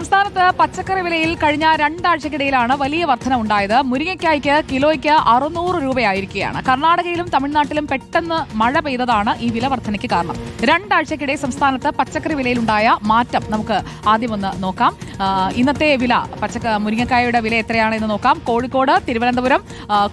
സംസ്ഥാനത്ത് പച്ചക്കറി വിലയിൽ കഴിഞ്ഞ രണ്ടാഴ്ചക്കിടയിലാണ് വലിയ വർധന ഉണ്ടായത്. മുരിങ്ങയ്ക്കായ്ക്ക് കിലോയ്ക്ക് അറുന്നൂറ് രൂപയായിരിക്കുകയാണ്. കർണാടകയിലും തമിഴ്നാട്ടിലും പെട്ടെന്ന് മഴ പെയ്തതാണ് ഈ വില വർധനയ്ക്ക് കാരണം. രണ്ടാഴ്ചക്കിടെ സംസ്ഥാനത്ത് പച്ചക്കറി വിലയിലുണ്ടായ മാറ്റം നമുക്ക് ആദ്യം ഒന്ന് നോക്കാം. ഇന്നത്തെ വില പച്ചക്ക മുരിങ്ങക്കായയുടെ വില എത്രയാണെന്ന് നോക്കാം. കോഴിക്കോട് തിരുവനന്തപുരം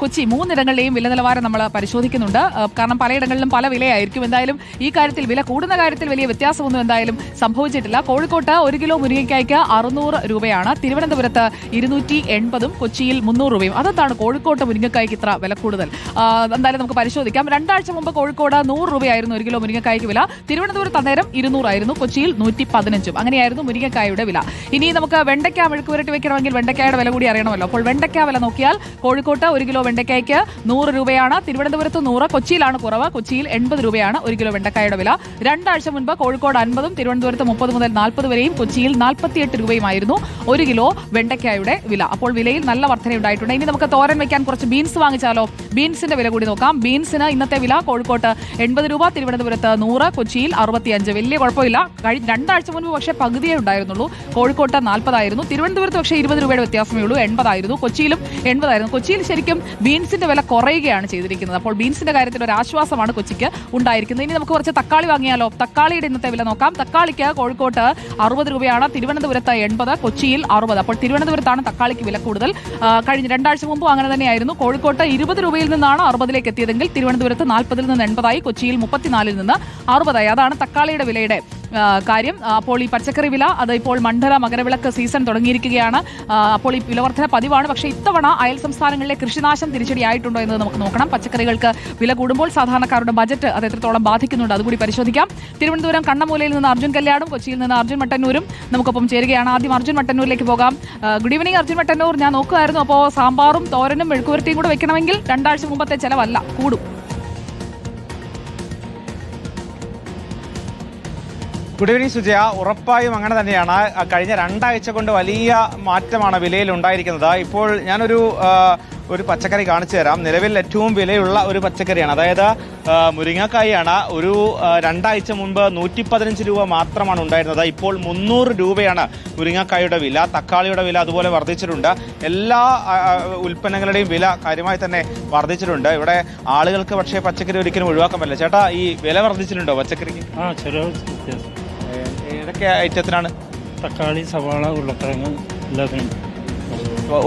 കൊച്ചി മൂന്നിടങ്ങളിലെയും വില നിലവാരം നമ്മൾ പരിശോധിക്കുന്നുണ്ട്. കാരണം പലയിടങ്ങളിലും പല വിലയായിരിക്കും. എന്തായാലും ഈ കാര്യത്തിൽ വില കൂടുന്ന കാര്യത്തിൽ വലിയ വ്യത്യാസമൊന്നും എന്തായാലും സംഭവിച്ചിട്ടില്ല. കോഴിക്കോട്ട് ഒരു കിലോ മുരിങ്ങയ്ക്കായ്ക്ക് അറുന്നൂറ് രൂപയാണ്. തിരുവനന്തപുരത്ത് ഇരുന്നൂറ്റി എൺപതും കൊച്ചിയിൽ മുന്നൂറ് രൂപയും. അതെന്താണ് കോഴിക്കോട്ട് മുരിങ്ങക്കായ്ക്ക് ഇത്ര വില കൂടുതൽ? എന്തായാലും നമുക്ക് പരിശോധിക്കാം. രണ്ടാഴ്ച മുമ്പ് കോഴിക്കോട് നൂറ് രൂപയായിരുന്നു ഒരു കിലോ മുരിങ്ങക്കായ്ക്ക് വില. തിരുവനന്തപുരത്ത് അന്നേരം ഇരുന്നൂറായിരുന്നു കൊച്ചിയിൽ നൂറ്റി പതിനഞ്ചും അങ്ങനെയായിരുന്നു മുരിങ്ങക്കായുടെ വില. ഇനി നമുക്ക് വെണ്ടയ്ക്ക മെഴുക്ക് പുരട്ടി വെക്കണമെങ്കിൽ വെണ്ടയ്ക്കായുടെ വില കൂടി അറിയണമല്ലോ. അപ്പോൾ വെണ്ടയ്ക്ക വില നോക്കിയാൽ കോഴിക്കോട്ട് ഒരു കിലോ വെണ്ടയ്ക്കയ്ക്ക് നൂറ് രൂപയാണ്. തിരുവനന്തപുരത്ത് നൂറ് കൊച്ചിയിലാണ് കുറവ്. കൊച്ചിയിൽ എൺപത് രൂപയാണ് ഒരു കിലോ വെണ്ടക്കായുടെ വില. രണ്ടാഴ്ച മുൻപ് കോഴിക്കോട് അൻപതും തിരുവനന്തപുരത്ത് മുപ്പത് മുതൽ നാൽപ്പത് വരെയും കൊച്ചിയിൽ നാൽപ്പത്തിയെട്ട് രൂപയുമായിരുന്നു ഒരു കിലോ വെണ്ടയ്ക്കായുടെ വില. അപ്പോൾ വിലയിൽ നല്ല വർധനയുണ്ടായിട്ടുണ്ട്. ഇനി നമുക്ക് തോരൻ വെക്കാൻ കുറച്ച് ബീൻസ് വാങ്ങിച്ചാലോ? ബീൻസിന്റെ വില കൂടി നോക്കാം. ബീൻസിന് ഇന്നത്തെ വില കോഴിക്കോട്ട് എൺപത് രൂപ തിരുവനന്തപുരത്ത് നൂറ് കൊച്ചിയിൽ അറുപത്തിയഞ്ച്. വലിയ കുഴപ്പമില്ല. കഴിഞ്ഞ രണ്ടാഴ്ച മുൻപ് പക്ഷേ പകുതിയേ ഉണ്ടായിരുന്നുള്ളൂ. കോഴിക്കോട്ട് നാൽപ്പതായിരുന്നു. തിരുവനന്തപുരത്ത് പക്ഷേ ഇരുപത് രൂപയുടെ വ്യത്യാസമേ ഉള്ളൂ. എൺപതായിരുന്നു. കൊച്ചിയിലും എൺപതായിരുന്നു. കൊച്ചിയിൽ ശരിക്കും ബീൻസിന്റെ വില കുറയുകയാണ് ചെയ്തിരിക്കുന്നത്. അപ്പോൾ ബീൻസിന്റെ കാര്യത്തിൽ ഒരു ആശ്വാസമാണ് കൊച്ചിക്ക് ഉണ്ടായിരിക്കുന്നത്. ഇനി നമുക്ക് കുറച്ച് തക്കാളി വാങ്ങിയാലോ? തക്കാളിയുടെ ഇന്നത്തെ വില നോക്കാം. തക്കാളിക്ക് കോഴിക്കോട്ട് അറുപത് രൂപയാണ്. തിരുവനന്തപുരത്ത് എൺപത് കൊച്ചിയിൽ അറുപത്. അപ്പോൾ തിരുവനന്തപുരത്താണ് തക്കാളിക്ക് വില കൂടുതൽ. കഴിഞ്ഞ രണ്ടാഴ്ച മുമ്പ് അങ്ങനെ തന്നെയായിരുന്നു. കോഴിക്കോട്ട് ഇരുപത് രൂപയിൽ നിന്നാണ് അറുപതിലേക്ക് എത്തിയതെങ്കിൽ തിരുവനന്തപുരത്ത് നാൽപ്പതിൽ നിന്ന് എൺപതായി കൊച്ചിയിൽ മുപ്പത്തിനാലിൽ നിന്ന് അറുപതായി. അതാണ് തക്കാളിയുടെ വിലയുടെ കാര്യം. അപ്പോൾ ഈ പച്ചക്കറി വില അത് ഇപ്പോൾ മണ്ഡല മകരവിളക്ക് സീസൺ തുടങ്ങിയിരിക്കുകയാണ്. അപ്പോൾ ഈ വിലവർധന പതിവാണ്. പക്ഷേ ഇത്തവണ അയൽ സംസ്ഥാനങ്ങളിലെ കൃഷിനാശം തിരിച്ചടിയായിട്ടുണ്ടോ എന്ന് നമുക്ക് നോക്കണം. പച്ചക്കറികൾക്ക് വില കൂടുമ്പോൾ സാധാരണക്കാരുടെ ബജറ്റ് അത് എത്രത്തോളം ബാധിക്കുന്നുണ്ട് അതുകൂടി പരിശോധിക്കാം. തിരുവനന്തപുരം കണ്ണമൂലയിൽ നിന്ന് അർജുൻ കല്യാണും കൊച്ചിയിൽ നിന്ന് അർജുൻ മട്ടന്നൂരും നമുക്കൊപ്പം ചേരുകയാണ്. ആദ്യം അർജുൻ മട്ടന്നൂരിലേക്ക് പോകാം. Good evening Arjun Mattannur. ഞാൻ നോക്കുമായിരുന്നു അപ്പോൾ സാമ്പാറും തോരനും മെഴുക്കുവരട്ടിയും കൂടെ വെക്കണമെങ്കിൽ രണ്ടാഴ്ച മുമ്പത്തെ ചിലവല്ല കൂടും. ഗുഡ് ഈവനിങ് സുജയ ഉറപ്പായും അങ്ങനെ തന്നെയാണ്. കഴിഞ്ഞ രണ്ടാഴ്ച കൊണ്ട് വലിയ മാറ്റമാണ് വിലയിൽ ഉണ്ടായിരിക്കുന്നത്. ഇപ്പോൾ ഞാനൊരു ഒരു പച്ചക്കറി കാണിച്ചു തരാം. നിലവിൽ ഏറ്റവും വിലയുള്ള ഒരു പച്ചക്കറിയാണ്. അതായത് മുരിങ്ങക്കായാണ്. ഒരു രണ്ടാഴ്ച മുൻപ് നൂറ്റി പതിനഞ്ച് രൂപ മാത്രമാണ് ഉണ്ടായിരുന്നത്. ഇപ്പോൾ മുന്നൂറ് രൂപയാണ് മുരിങ്ങക്കായുടെ വില തക്കാളിയുടെ വില അതുപോലെ വർദ്ധിച്ചിട്ടുണ്ട്. എല്ലാ ഉൽപ്പന്നങ്ങളുടെയും വില കാര്യമായി തന്നെ വർദ്ധിച്ചിട്ടുണ്ട്. ഇവിടെ ആളുകൾക്ക് പക്ഷേ പച്ചക്കറി ഒരിക്കലും ഒഴിവാക്കാൻ പറ്റില്ല. ചേട്ടാ ഈ വില വർദ്ധിച്ചിട്ടുണ്ടോ പച്ചക്കറിക്ക്? ആ ചെറിയ ഏതൊക്കെ ഐറ്റത്തിനാണ്? തക്കാളി സവാള ഉരുളക്കിഴങ്ങ് എല്ലാത്തിനും.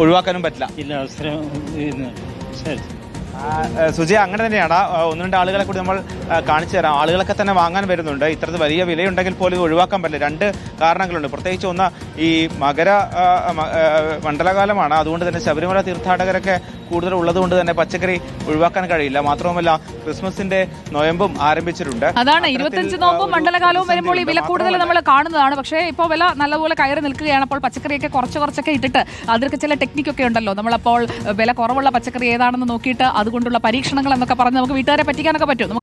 ഒഴിവാക്കാനും പറ്റില്ല. ഇല്ല അവസരം ശരി. സുജയ അങ്ങനെ തന്നെയാണ് ഒന്ന് രണ്ട് ആളുകളെ കൂടി നമ്മൾ കാണിച്ചു തരാം. ആളുകളൊക്കെ തന്നെ വാങ്ങാൻ വരുന്നുണ്ട്. ഇത്തരത്തിൽ വലിയ വിലയുണ്ടെങ്കിൽ പോലും ഒഴിവാക്കാൻ പറ്റില്ല. രണ്ട് കാരണങ്ങളുണ്ട്. പ്രത്യേകിച്ച് ഒന്ന് ഈ മകര മണ്ഡലകാലമാണ്. അതുകൊണ്ട് തന്നെ ശബരിമല തീർത്ഥാടകരൊക്കെ കൂടുതൽ ഉള്ളതുകൊണ്ട് തന്നെ പച്ചക്കറി ഒഴിവാക്കാൻ കഴിയില്ല. മാത്രവുമല്ല ക്രിസ്മസിന്റെ നോയമ്പും ആരംഭിച്ചിട്ടുണ്ട്. അതാണ് ഇരുപത്തിയഞ്ച് നോമ്പും മണ്ഡലകാലവും വരുമ്പോൾ ഈ വില. കൂടുതൽ നമ്മൾ കാണുന്നതാണ്. പക്ഷേ ഇപ്പോൾ വില നല്ലപോലെ കയറി നിൽക്കുകയാണ്. അപ്പോൾ പച്ചക്കറിയൊക്കെ കുറച്ച് കുറച്ചൊക്കെ ഇട്ടിട്ട് അതിലൊക്കെ ചില ടെക്നിക്കൊക്കെ ഉണ്ടല്ലോ. നമ്മളപ്പോൾ വില കുറവുള്ള പച്ചക്കറി ഏതാണെന്ന് നോക്കിയിട്ട് അതുകൊണ്ടുള്ള പരീക്ഷണങ്ങൾ എന്നൊക്കെ പറഞ്ഞ് നമുക്ക് വീട്ടുകാരെ പറ്റിക്കാനൊക്കെ പറ്റും.